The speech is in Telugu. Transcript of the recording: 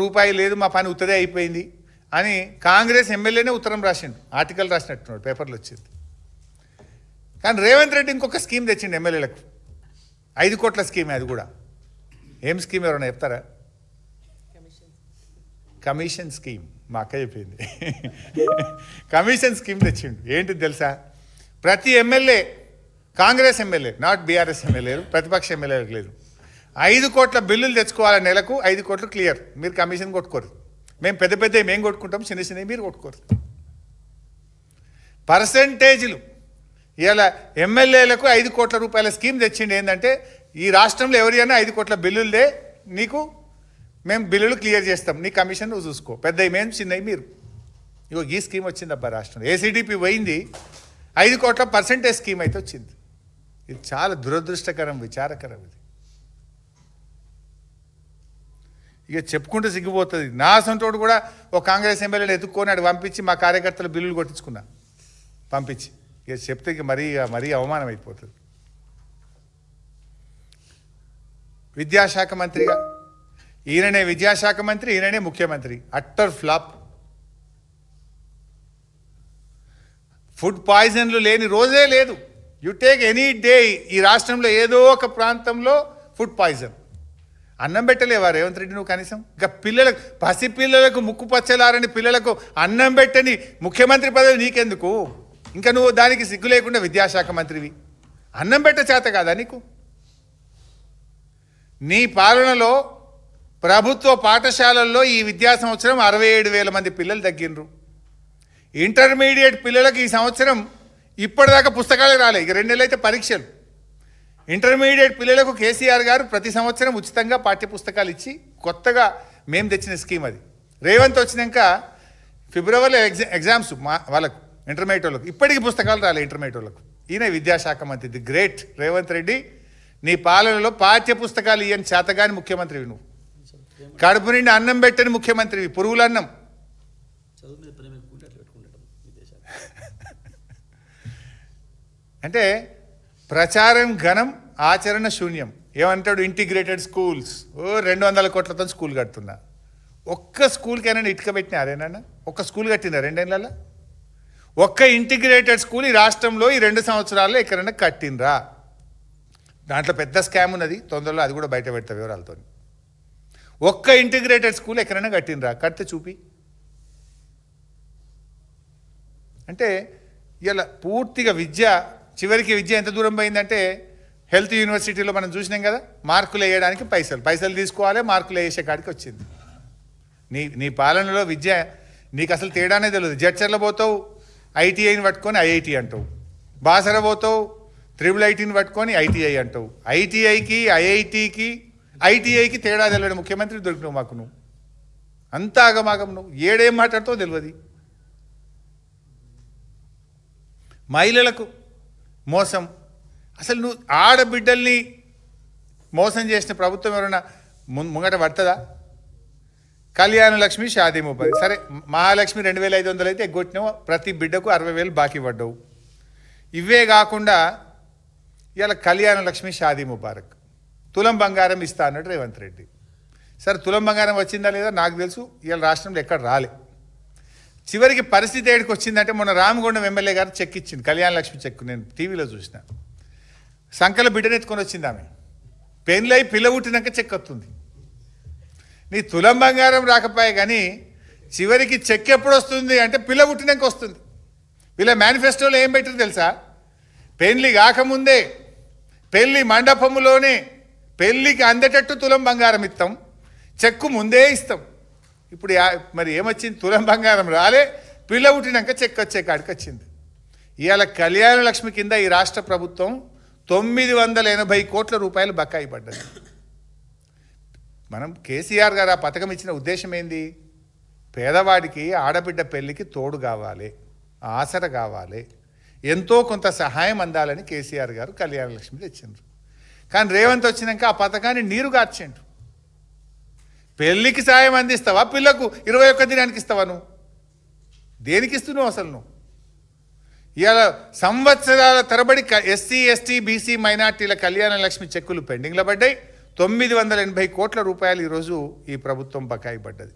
రూపాయి లేదు మా పని ఉత్తదే అయిపోయింది అని కాంగ్రెస్ ఎమ్మెల్యేనే ఉత్తరం రాసిండు. ఆర్టికల్ రాసినట్టున్నాడు పేపర్లు వచ్చింది. కానీ రేవంత్ రెడ్డి ఇంకొక స్కీమ్ తెచ్చిండు ఎమ్మెల్యేలకు. ఐదు కోట్ల స్కీమే అది కూడా. ఏం స్కీమ్ ఎవరైనా చెప్తారా? Commission scheme. మా అక్క చెప్పింది. కమిషన్ స్కీమ్ తెచ్చిండు. ఏంటిది తెలుసా? ప్రతి MLA Congress MLA not BRS ఎమ్మెల్యేలు ప్రతిపక్ష ఎమ్మెల్యేలకు లేదు. ఐదు కోట్ల బిల్లులు తెచ్చుకోవాలి నెలకు ఐదు కోట్లు క్లియర్ మీరు కమిషన్ కొట్టుకోరు. మేము పెద్ద పెద్ద మేము కొట్టుకుంటాం చిన్న చిన్నవి మీరు కొట్టుకోరు. పర్సంటేజీలు. ఇలా ఎమ్మెల్యేలకు ఐదు కోట్ల రూపాయల స్కీమ్ తెచ్చిండి ఏంటంటే ఈ రాష్ట్రంలో ఎవరైనా ఐదు కోట్ల బిల్లులే నీకు మేము బిల్లులు క్లియర్ చేస్తాం. నీ కమిషన్ నువ్వు చూసుకో. పెద్దవి మేము చిన్నవి మీరు. ఇగో ఈ స్కీమ్ వచ్చింది అబ్బా రాష్ట్రంలో. ఏసీడీపీ పోయింది ఐదు కోట్ల పర్సంటేజ్ స్కీమ్ అయితే వచ్చింది. ఇది చాలా దురదృష్టకరం విచారకరం ఇది. ఇక చెప్పుకుంటూ సిగ్గిపోతుంది. నా సొంతోడు కూడా ఒక కాంగ్రెస్ ఎమ్మెల్యేలు ఎత్తుక్కొని అటు పంపించి మా కార్యకర్తలు బిల్లులు కొట్టించుకున్నా. పంపించి. ఇక చెప్తే ఇక మరీ మరీ అవమానం అయిపోతుంది విద్యాశాఖ మంత్రిగా ఈయననే విద్యాశాఖ మంత్రి ఈయననే ముఖ్యమంత్రి. Utter flop. ఫుడ్ పాయిజన్లు లేని రోజే లేదు. యు టేక్ ఎనీ డే ఈ రాష్ట్రంలో ఏదో ఒక ప్రాంతంలో ఫుడ్ పాయిజన్. అన్నం పెట్టలేవా రేవంత్ రెడ్డి నువ్వు కనీసం? ఇంకా పిల్లలకు పసి పిల్లలకు ముక్కు పచ్చలారని పిల్లలకు అన్నం పెట్టని ముఖ్యమంత్రి పదవి నీకెందుకు? ఇంకా నువ్వు దానికి సిగ్గు లేకుండా విద్యాశాఖ మంత్రివి. అన్నం పెట్ట చేత కాదా నీకు? నీ పాలనలో ప్రభుత్వ పాఠశాలల్లో ఈ విద్యా సంవత్సరం అరవై ఏడు వేల మంది పిల్లలు తగ్గినరు ఇంటర్మీడియట్ పిల్లలకు ఈ సంవత్సరం ఇప్పటిదాకా పుస్తకాలే రాలే. ఇక రెండు నెలలు అయితే పరీక్షలు. ఇంటర్మీడియట్ పిల్లలకు కేసీఆర్ గారు ప్రతి సంవత్సరం ఉచితంగా పాఠ్య పుస్తకాలు ఇచ్చి కొత్తగా మేము తెచ్చిన స్కీమ్ అది. రేవంత్ వచ్చినాక ఫిబ్రవరిలో ఎగ్జా ఎగ్జామ్స్ మా వాళ్ళకు ఇంటర్మీడియట్ వాళ్ళకు. ఇప్పటికీ పుస్తకాలు రాలే ఇంటర్మీడియట్ వాళ్ళకు. ఈయన విద్యాశాఖ మంత్రి ది గ్రేట్ రేవంత్ రెడ్డి. నీ పాలనలో పాఠ్య పుస్తకాలు ఇయ్యని చేతగాని ముఖ్యమంత్రివి నువ్వు. కడుపు నిండి అన్నం పెట్టని ముఖ్యమంత్రివి పురుగుల అన్నం. అంటే ప్రచారం ఘనం ఆచరణ శూన్యం. ఏమంటాడు ఇంటిగ్రేటెడ్ స్కూల్స్? ఓ రెండు వందల కోట్లతో స్కూల్ కడుతున్నా. ఒక్క స్కూల్కైనా ఇటుక పెట్టినా అరేనా ఒక్క స్కూల్ కట్టిందా రెండేళ్ళ ఒక్క ఇంటిగ్రేటెడ్ స్కూల్ ఈ రాష్ట్రంలో ఈ రెండు సంవత్సరాల్లో ఎక్కడైనా కట్టిండ్రా? దాంట్లో పెద్ద స్కామ్ ఉన్నది. తొందరలో అది కూడా బయట పెడతా వివరాలతో ఒక్క ఇంటిగ్రేటెడ్ స్కూల్ ఎక్కడైనా కట్టిండ్రా? కడితే చూపి. అంటే ఇలా పూర్తిగా విద్య చివరికి విద్య ఎంత దూరం పోయిందంటే హెల్త్ యూనివర్సిటీలో మనం చూసినాం కదా మార్కులు వేయడానికి పైసలు. పైసలు తీసుకోవాలి మార్కులు వేసే కాడికి వచ్చింది. నీ నీ పాలనలో విద్య నీకు అసలు తేడానే తెలియదు జడ్చర్లు పోతావు ఐటీఐని పట్టుకొని ఐఐటి అంటావు. బాసర పోతావు త్రిబుల్ ఐటీని పట్టుకొని ఐటీఐ అంటావు. ఐటీఐకి ఐఐటికి ఐటీఐకి తేడా తెలియడు ముఖ్యమంత్రి దొరికినావు మాకు నువ్వు. అంత ఆగమాగం నువ్వు. ఏడేం మాట్లాడుతావు తెలియదు మహిళలకు మోసం. అసలు నువ్వు ఆడబిడ్డల్ని మోసం చేసిన ప్రభుత్వం ఎవరైనా ము- ముంగట పడుతుందా? కళ్యాణ లక్ష్మి షాదీ ముప్పై సరే మహాలక్ష్మి రెండు వేల ఐదు వందలు అయితే ఎగ్గొట్టినావు ప్రతి బిడ్డకు అరవై వేలు బాకీ పడ్డావు. ఇవే కాకుండా ఇవాళ కళ్యాణ లక్ష్మి షాదీ ముబారక్. తులం బంగారం ఇస్తా అన్నాడు రేవంత్ రెడ్డి. సరే తులం బంగారం వచ్చిందా లేదా నాకు తెలుసు. ఇవాళ రాష్ట్రంలో ఎక్కడ రాలే. చివరికి పరిస్థితి ఏడికి వచ్చిందంటే మొన్న రామగుండం ఎమ్మెల్యే గారు చెక్ ఇచ్చింది. కళ్యాణ లక్ష్మి చెక్ నేను టీవీలో చూసిన. సంకల బిడ్డనెత్తుకొని వచ్చింది ఆమె. పెళ్ళై పిల్ల పుట్టినాక చెక్ వస్తుంది. నీ తులం బంగారం రాకపోయే కానీ చివరికి చెక్ ఎప్పుడు వస్తుంది అంటే పిల్ల పుట్టినాక వస్తుంది. వీళ్ళ మేనిఫెస్టోలో ఏం పెట్టారు తెలుసా? పెళ్ళి కాకముందే పెళ్ళి మండపములోనే పెళ్ళికి అందేటట్టు తులం బంగారం ఇస్తాం చెక్కు ముందే ఇస్తాం. ఇప్పుడు మరి ఏమొచ్చింది? తులం బంగారం రాలే పిల్ల పుట్టినాక చెక్ వచ్చే కాడికి వచ్చింది. ఇవాళ కళ్యాణ లక్ష్మి కింద ఈ రాష్ట్ర ప్రభుత్వం తొమ్మిది వందల ఎనభై కోట్ల రూపాయలు బకాయి పడ్డది. మనం కేసీఆర్ గారు ఆ పథకం ఇచ్చిన ఉద్దేశం ఏంది? పేదవాడికి ఆడబిడ్డ పెళ్ళికి తోడు కావాలి ఆసర కావాలి ఎంతో కొంత సహాయం అందాలని కేసీఆర్ గారు కళ్యాణ లక్ష్మి తెచ్చిండ్రు. కానీ రేవంత్ వచ్చినాక ఆ పథకాన్ని నీరు కార్చిండు పెళ్ళికి సాయం అందిస్తావా? పిల్లకు ఇరవై ఒక్క దినానికి ఇస్తావా నువ్వు? దేనికి ఇస్తున్నావు అసలు నువ్వు? ఇవాళ సంవత్సరాల తరబడి ఎస్సీ ఎస్టీ బీసీ మైనార్టీల కళ్యాణ లక్ష్మి చెక్కులు పెండింగ్లో పడ్డాయి. తొమ్మిది వందల ఎనభై కోట్ల రూపాయలు ఈరోజు ఈ ప్రభుత్వం బకాయి పడ్డది.